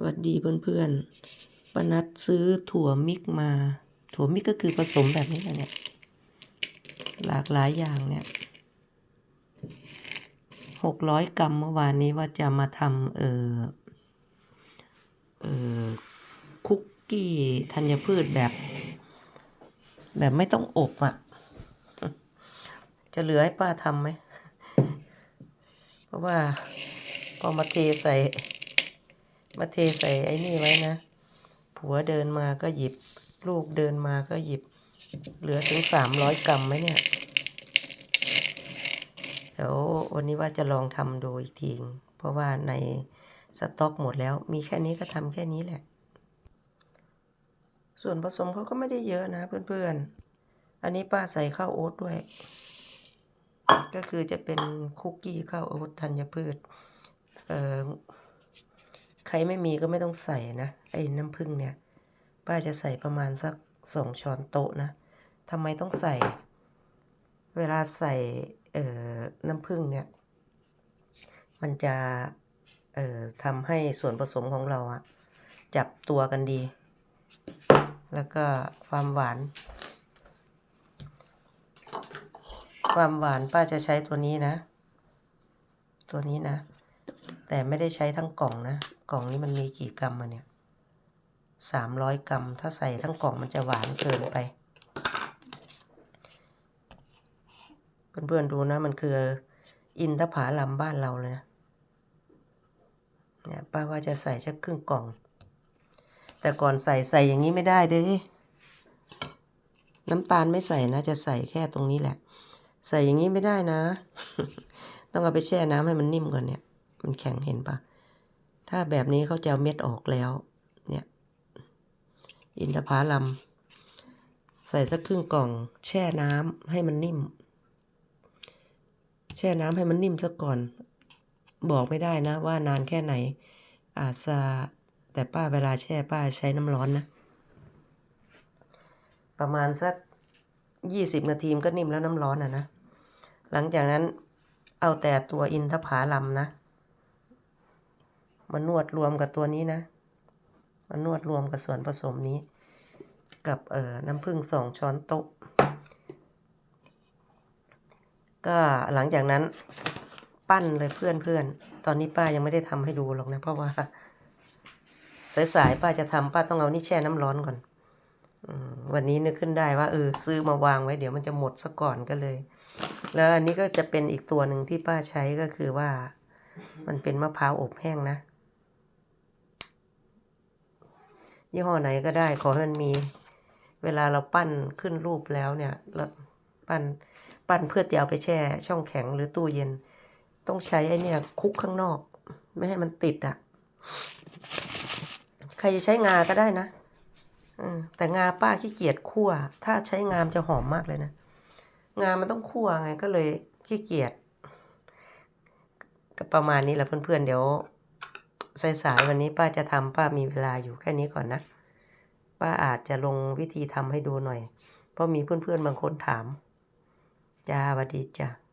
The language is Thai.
สวัสดีเพื่อนๆปานัดซื้อถั่วมิกมา ถั่วมิกก็คือผสมแบบนี้แหละเนี่ย หลากหลายอย่างเนี่ยหกร้อยกรัมเมื่อวานนี้ว่าจะมาทำเออเออคุกกี้ธัญพืชแบบ แบบไม่ต้องอบอะ่ะ จะเหลือให้ป้าทำไหม เพราะว่าพอมาเทใส่ มาเทใส่ไอ้นี่ไว้นะ ผัวเดินมาก็หยิบ ลูกเดินมาก็หยิบ เหลือถึงสามร้อยกรัมไหมเนี่ยเดี๋ยววันนี้ว่าจะลองทำดูอีกทีเพราะว่าในสต็อกหมดแล้ว มีแค่นี้ก็ทำแค่นี้แหละ ส่วนผสมเขาก็ไม่ได้เยอะนะเพื่อนๆ อันนี้ป้าใส่ข้าวโอ๊ตด้วย ก็คือจะเป็นคุกกี้ข้าวโอ๊ตธัญพืช เอ่อ ใครไม่มีก็ไม่ต้องใส่นะ ไอ้น้ำผึ้งเนี่ย ป้าจะใส่ประมาณสักสองช้อนโต๊ะนะทำไมต้องใส่ เวลาใส่เอ่อน้ำผึ้งเนี่ย มันจะเอ่อทำให้ส่วนผสมของเราอะจับตัวกันดี แล้วก็ความหวาน ความหวานป้าจะใช้ตัวนี้นะ ตัวนี้นะ แต่ไม่ได้ใช้ทั้งกล่องนะ กล่องนี้มันมีกี่กรัมมาเนี่ยสามร้อยกรัม ถ้าใส่ทั้งกล่องมันจะหวานเกินไป เพื่อนๆดูนะมันคืออินทผลัมบ้านเราเลยนะ เนี่ยป้าว่าจะใส่สักครึ่งกล่อง แต่ก่อนใส่ใส่อย่างนี้ไม่ได้เด้น้ำตาลไม่ใส่นะ จะใส่แค่ตรงนี้แหละ ใส่อย่างนี้ไม่ได้นะ ต้องเอาไปแช่น้ำให้มันนิ่มก่อนเนี่ย มันแข็งเห็นปะถ้าแบบนี้เขาจะเอาเม็ดออกแล้ว เนี่ย อินทผลัม ใส่สักครึ่งกล่อง แช่น้ำให้มันนิ่ม แช่น้ำให้มันนิ่มซะก่อน บอกไม่ได้นะ ว่านานแค่ไหน อาจจะแต่ป้าเวลาแช่ป้าใช้น้ำร้อนนะ ประมาณสักยี่สิบนาทีก็นิ่มแล้วน้ำร้อนอะนะ หลังจากนั้นเอาแต่ตัวอินทผลัมนะ มานวดรวมกับตัวนี้นะมานวดรวมกับส่วนผสมนี้ กับเอ่อน้ำผึ้งสองช้อนโต๊ะ ก็หลังจากนั้นปั้นเลยเพื่อนเพื่อนๆตอนนี้ป้ายังไม่ได้ทำให้ดูหรอกนะเพราะว่าสายๆป้าจะทำป้าต้องเอานี่แช่น้ำร้อนก่อนวันนี้นึกขึ้นได้ว่าเออซื้อมาวางไว้เดี๋ยวมันจะหมดซะก่อนก็เลย แล้วอันนี้ก็จะเป็นอีกตัวหนึ่งที่ป้าใช้ก็คือว่า มันเป็นมะพร้าวอบแห้งนะ ยี่ห้อไหนก็ได้ ขอให้มันมีเวลาเราปั้นขึ้นรูปแล้วเนี่ยแล้วปั้นปั้นเพื่อจะเอาไปแช่ ช่องแข็งหรือตู้เย็น ต้องใช้ไอ้เนี่ยคุกข้างนอก ไม่ให้มันติดอะ่ะ ใครจะใช้งาก็ได้นะแต่งาป้าขี้เกียจคั่ว ถ้าใช้งามจะหอมมากเลยนะ งามันต้องคั่วไงก็เลยขี้เกียจก็ประมาณนี้แหละเพื่อนๆเดี๋ยว สายๆวันนี้ป้าจะทำป้ามีเวลาอยู่แค่นี้ก่อนนะ ป้าอาจจะลงวิธีทำให้ดูหน่อย เพราะมีเพื่อนๆบางคนถาม จ้าสวัสดีจ้า